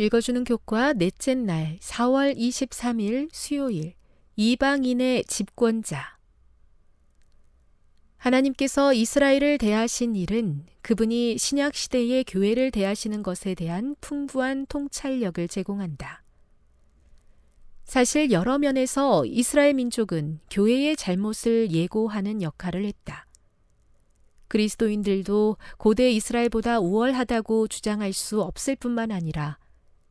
읽어주는 교과 넷째 날 4월 23일 수요일 이방인의 집권자 하나님께서 이스라엘을 대하신 일은 그분이 신약 시대의 교회를 대하시는 것에 대한 풍부한 통찰력을 제공한다. 사실 여러 면에서 이스라엘 민족은 교회의 잘못을 예고하는 역할을 했다. 그리스도인들도 고대 이스라엘보다 우월하다고 주장할 수 없을 뿐만 아니라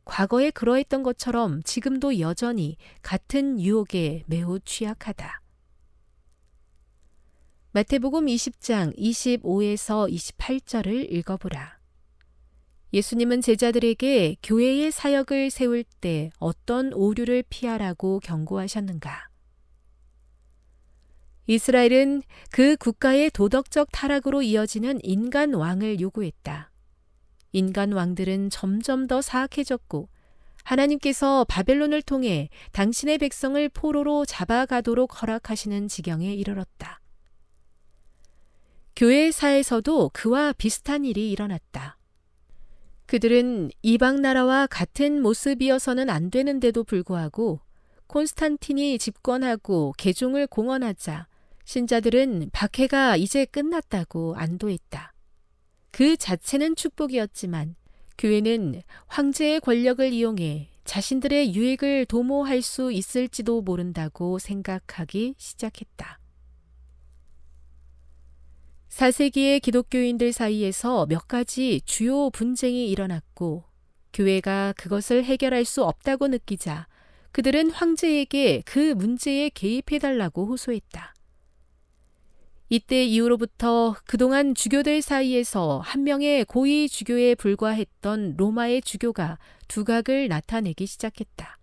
과거에 그러했던 것처럼 지금도 여전히 같은 유혹에 매우 취약하다. 마태복음 20장 25에서 28절을 읽어보라. 예수님은 제자들에게 교회의 사역을 세울 때 어떤 오류를 피하라고 경고하셨는가? 이스라엘은 그 국가의 도덕적 타락으로 이어지는 인간 왕을 요구했다. 인간 왕들은 점점 더 사악해졌고 하나님께서 바벨론을 통해 당신의 백성을 포로로 잡아가도록 허락하시는 지경에 이르렀다. 교회사에서도 그와 비슷한 일이 일어났다. 그들은 이방 나라와 같은 모습이어서는 안 되는데도 불구하고 콘스탄틴이 집권하고 개종을 공언하자 신자들은 박해가 이제 끝났다고 안도했다. 그 자체는 축복이었지만 교회는 황제의 권력을 이용해 자신들의 유익을 도모할 수 있을지도 모른다고 생각하기 시작했다. 4세기의 기독교인들 사이에서 몇 가지 주요 분쟁이 일어났고 교회가 그것을 해결할 수 없다고 느끼자 그들은 황제에게 그 문제에 개입해달라고 호소했다. 이때 이후로부터 그동안 주교들 사이에서 한 명의 고위 주교에 불과했던 로마의 주교가 두각을 나타내기 시작했다.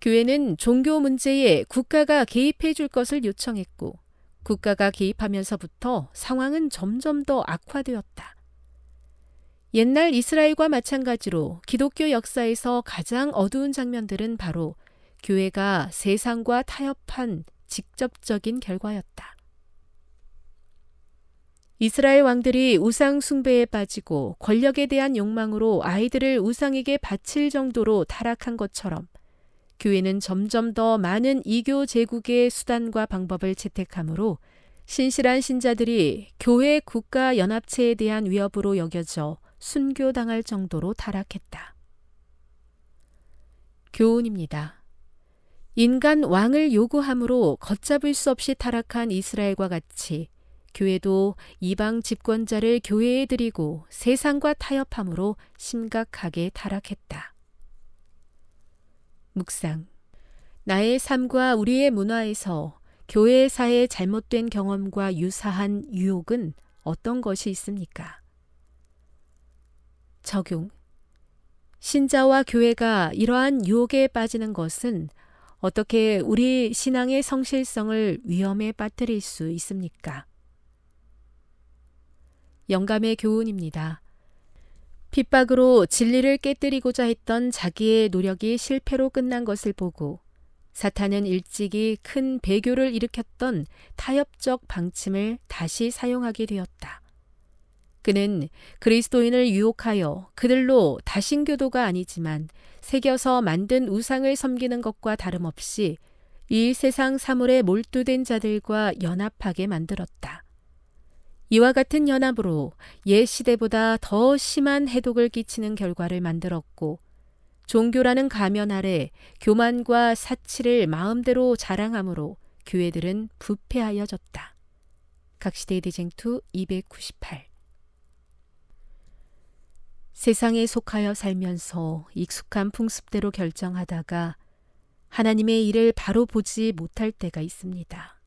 교회는 종교 문제에 국가가 개입해 줄 것을 요청했고 국가가 개입하면서부터 상황은 점점 더 악화되었다. 옛날 이스라엘과 마찬가지로 기독교 역사에서 가장 어두운 장면들은 바로 교회가 세상과 타협한 직접적인 결과였다. 이스라엘 왕들이 우상 숭배에 빠지고 권력에 대한 욕망으로 아이들을 우상에게 바칠 정도로 타락한 것처럼 교회는 점점 더 많은 이교 제국의 수단과 방법을 채택하므로 신실한 신자들이 교회 국가 연합체에 대한 위협으로 여겨져 순교당할 정도로 타락했다. 교훈입니다. 인간 왕을 요구함으로 걷잡을 수 없이 타락한 이스라엘과 같이 교회도 이방 집권자를 교회에 드리고 세상과 타협함으로 심각하게 타락했다. 묵상. 나의 삶과 우리의 문화에서 교회사의 잘못된 경험과 유사한 유혹은 어떤 것이 있습니까? 적용. 신자와 교회가 이러한 유혹에 빠지는 것은 어떻게 우리 신앙의 성실성을 위험에 빠뜨릴 수 있습니까? 영감의 교훈입니다. 핍박으로 진리를 깨뜨리고자 했던 자기의 노력이 실패로 끝난 것을 보고 사탄은 일찍이 큰 배교를 일으켰던 타협적 방침을 다시 사용하게 되었다. 그는 그리스도인을 유혹하여 그들로 다신교도가 아니지만 새겨서 만든 우상을 섬기는 것과 다름없이 이 세상 사물에 몰두된 자들과 연합하게 만들었다. 이와 같은 연합으로 옛 시대보다 더 심한 해독을 끼치는 결과를 만들었고 종교라는 가면 아래 교만과 사치를 마음대로 자랑함으로 교회들은 부패하여졌다. 각시대 대쟁투 298 세상에 속하여 살면서 익숙한 풍습대로 결정하다가 하나님의 일을 바로 보지 못할 때가 있습니다.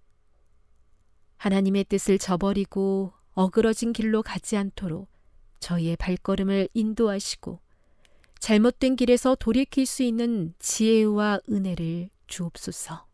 하나님의 뜻을 저버리고 어그러진 길로 가지 않도록 저희의 발걸음을 인도하시고 잘못된 길에서 돌이킬 수 있는 지혜와 은혜를 주옵소서.